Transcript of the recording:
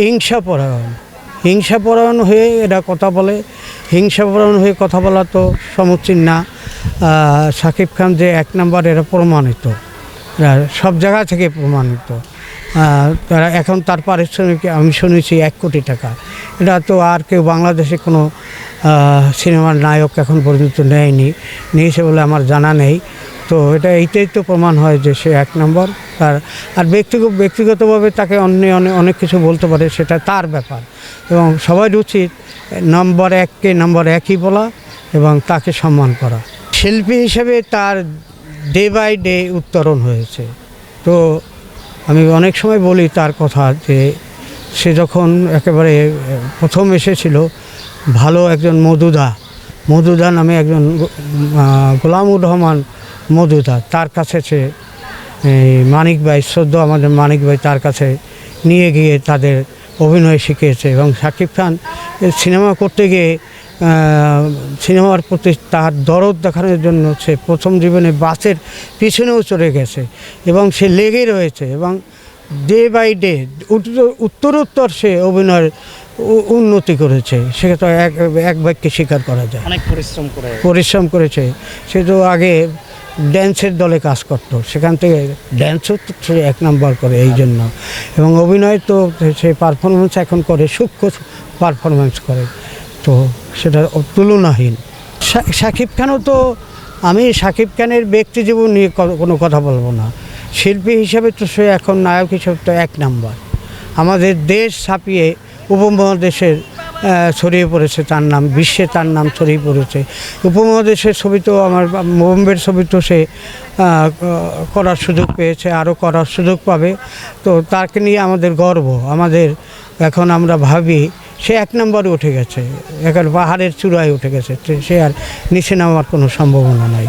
হিংসাপরায়ণ হিংসাপরায়ণ হয়ে এরা কথা বলে। হিংসাপরায়ণ হয়ে কথা বলা তো সমুচীন না। শাকিব খান যে এক নাম্বার এরা প্রমাণিত। সব জায়গা থেকে প্রমাণিত। তারা এখন তার পারিশ্রমিক আমি শুনেছি এক কোটি টাকা। এটা তো আর কেউ বাংলাদেশে কোনো সিনেমার নায়ক এখন পর্যন্ত নেয়নি। নিয়েছে বলে আমার জানা নেই। তো এটা এইটাই তো প্রমাণ হয় যে সে এক নম্বর। তার আর ব্যক্তিগত ব্যক্তিগতভাবে তাকে অন্য অনেক কিছু বলতে পারে, সেটা তার ব্যাপার। এবং সবাই উচিত নম্বর এককে নম্বর একই বলা এবং তাকে সম্মান করা। শিল্পী হিসেবে তার ডে বাই ডে উত্তরণ হয়েছে। তো আমি অনেক সময় বলি তার কথা যে সে যখন একেবারে প্রথম এসেছিল, ভালো একজন মধুদা মধুদা নামে একজন গোলামুর রহমান মধুদা তার কাছে সে মানিক ভাই সদ্য আমাদের মানিক ভাই তার কাছে নিয়ে গিয়ে তাদের অভিনয় শিখিয়েছে এবং শাকিব খান সিনেমা করতে গিয়ে সিনেমার প্রতি তার দরদ দেখানোর জন্য সে প্রথম জীবনে বাসের পিছনেও চলে গেছে এবং সে লেগে রয়েছে এবং ডে বাই ডে উত্তরোত্তর সে অভিনয়ের উন্নতি করেছে। সেটা এক এক বাক্যে স্বীকার করা যায়। অনেক পরিশ্রম করে। পরিশ্রম করেছে। সে তো আগে ড্যান্সের দলে কাজ করতো। সেখান থেকে ড্যান্সও তো এক নাম্বার করে এই জন্য। এবং অভিনয় তো সে পারফরমেন্স এখন করে, সূক্ষ্ম পারফরমেন্স করে। তো সেটা তুলনাহীন। শাকিব খানও তো, আমি শাকিব খানের ব্যক্তি জীবন নিয়ে কোনো কথা বলব না। শিল্পী হিসেবে তো সে এখন নায়ক হিসেবে তো এক নাম্বার। আমাদের দেশ ছাপিয়ে উপমহাদেশের ছড়িয়ে পড়েছে তার নাম, বিশ্বে তার নাম ছড়িয়ে পড়েছে। উপমহাদেশের ছবি তো আমার বোম্বের ছবি তো সে করার সুযোগ পেয়েছে, আরও করার সুযোগ পাবে। তো তাকে নিয়ে আমাদের গর্ব, আমাদের এখন আমরা ভাবি, সে এক নম্বরে উঠে গেছে এখন পাহাড়ের চূড়ায় উঠে গেছে, সে আর নিচে নামার কোনো সম্ভাবনা নাই।